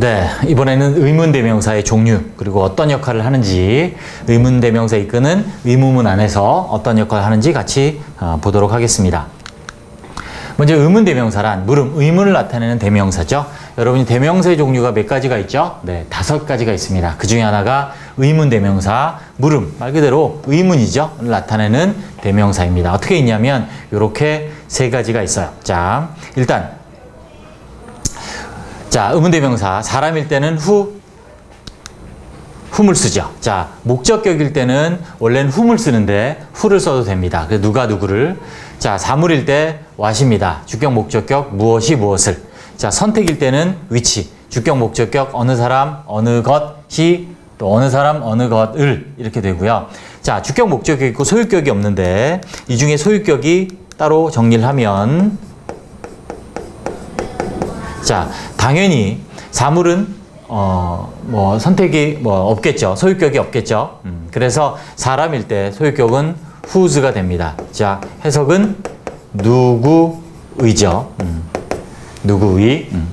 네, 이번에는 의문대명사의 종류, 그리고 어떤 역할을 하는지, 의문대명사 이끄는 의문문 안에서 어떤 역할을 하는지 같이 어, 보도록 하겠습니다. 먼저 의문대명사란 물음, 의문을 나타내는 대명사죠. 여러분이 대명사의 종류가 몇 가지가 있죠? 네, 다섯 가지가 있습니다. 그 중에 하나가 의문대명사, 물음, 말 그대로 의문이죠. 를 나타내는 대명사입니다. 어떻게 있냐면, 이렇게 세 가지가 있어요. 자, 일단, 자, 의문대명사. 사람일 때는 후, 훔을 쓰죠. 자, 목적격일 때는 원래는 훔을 쓰는데 후를 써도 됩니다. 그래서 누가 누구를. 자, 사물일 때 what입니다. 주격 목적격 무엇이 무엇을. 자, 선택일 때는 which. 주격 목적격 어느 사람, 어느 것이 또 어느 사람, 어느 것을 이렇게 되고요. 자, 주격 목적격이 있고 소유격이 없는데 이 중에 소유격이 따로 정리를 하면 자, 당연히 사물은 어, 뭐 선택이 뭐 없겠죠. 소유격이 없겠죠. 음, 그래서 사람일 때 소유격은 whose가 됩니다. 자, 해석은 누구의죠. 음, 누구의 음.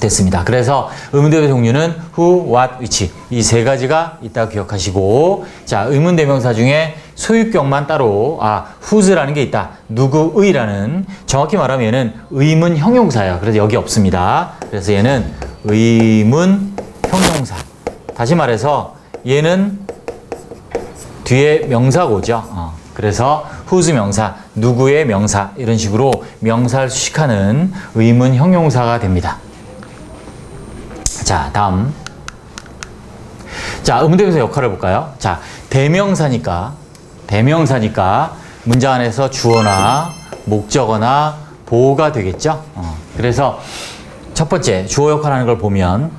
됐습니다. 그래서 의문대명사 종류는 who, what, which 이 세 가지가 있다고 기억하시고 자 의문대명사 중에 소유격만 따로 아 whose라는 게 있다. 누구의라는 정확히 말하면 얘는 의문 형용사예요. 그래서 여기 없습니다. 그래서 얘는 의문 형용사. 다시 말해서 얘는 뒤에 명사가 오죠. 어, 그래서 whose 명사, 누구의 명사 이런 식으로 명사를 수식하는 의문 형용사가 됩니다. 자, 다음. 자, 의문대명사 역할을 볼까요? 자, 대명사니까, 대명사니까 문장 안에서 주어나 목적어나 보호가 되겠죠? 어, 그래서 첫 번째, 주어 역할 하는 걸 보면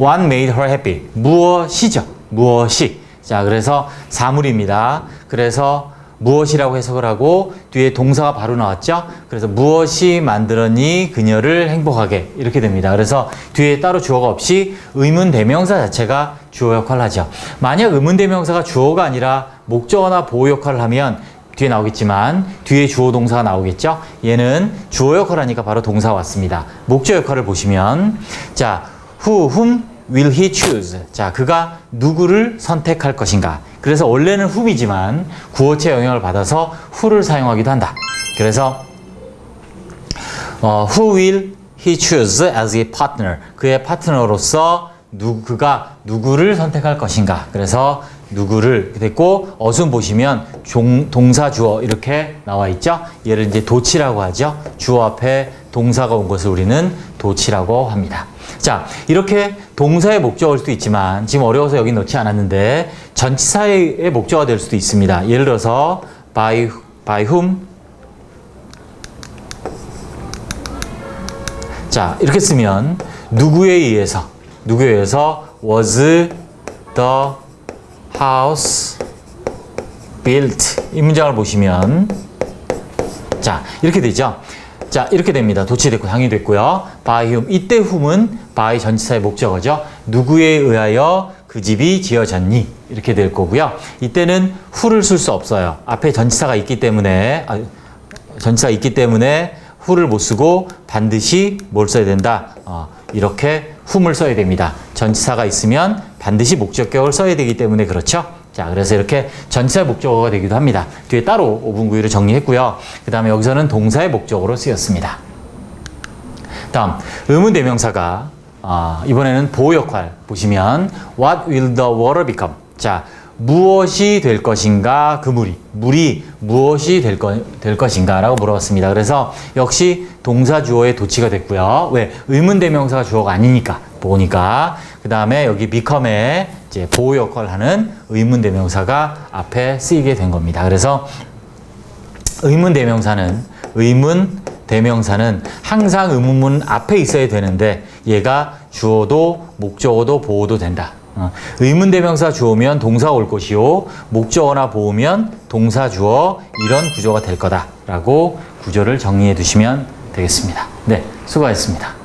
What made her happy? 무엇이죠? 무엇이? 자, 그래서 사물입니다. 그래서 무엇이라고 해석을 하고 뒤에 동사가 바로 나왔죠? 그래서 무엇이 만들었니 그녀를 행복하게 이렇게 됩니다. 그래서 뒤에 따로 주어가 없이 의문 대명사 자체가 주어 역할을 하죠. 만약 의문 대명사가 주어가 아니라 목적어나 보호 역할을 하면 뒤에 나오겠지만 뒤에 주어 동사가 나오겠죠? 얘는 주어 역할을 하니까 바로 동사 왔습니다. 목적 역할을 보시면 자, who, whom will he choose? 자, 그가 누구를 선택할 것인가? 그래서 원래는 whom이지만 구어체 영향을 받아서 who를 사용하기도 한다. 그래서 어, who will he choose as a partner? 그의 파트너로서 누, 그가 누구를 선택할 것인가? 그래서 누구를 됐고 어순 보시면 종, 동사 주어 이렇게 나와 있죠. 얘를 이제 도치라고 하죠. 주어 앞에 동사가 온 것을 우리는 도치라고 합니다. 자, 이렇게 동사의 목적일 수도 있지만 지금 어려워서 여기 넣지 않았는데 전치사의 목적어가 될 수도 있습니다. 예를 들어서 by by whom 자, 이렇게 쓰면 누구에 의해서 누구에 의해서 was the house built 이 문장을 보시면 자, 이렇게 되죠. 자, 이렇게 됩니다. 도치됐고 당연히 됐고요. by whom 이때 whom은 by 전치사의 목적어죠. 누구에 의하여 그 집이 지어졌니? 이렇게 될 거고요. 이때는 who를 쓸 수 없어요. 앞에 전치사가 있기 때문에 아, 전치사가 있기 때문에 who를 못 쓰고 반드시 뭘 써야 된다. 어, 이렇게 whom을 써야 됩니다. 전치사가 있으면 반드시 목적격을 써야 되기 때문에 그렇죠. 자, 그래서 이렇게 전치사의 목적어가 되기도 합니다. 뒤에 따로 5분 구유를 정리했고요. 그 다음에 여기서는 동사의 목적어로 쓰였습니다. 다음, 의문 대명사가 어, 이번에는 보호 역할 보시면 What will the water become? 자, 무엇이 될 것인가 그 물이 물이 무엇이 될, 거, 될 것인가 라고 물어봤습니다. 그래서 역시 동사 주어의 도치가 됐고요. 왜? 의문 대명사가 주어가 아니니까 보니까 그 다음에 여기 become의 이제 보호 역할을 하는 의문 대명사가 앞에 쓰이게 된 겁니다. 그래서 의문 대명사는 의문 대명사는 항상 의문문 앞에 있어야 되는데 얘가 주어도 목적어도 보호도 된다. 어, 의문 대명사 주어면 동사 올 것이요 목적어나 보호면 동사 주어 이런 구조가 될 거다라고 구조를 정리해 두시면 되겠습니다. 네, 수고하셨습니다.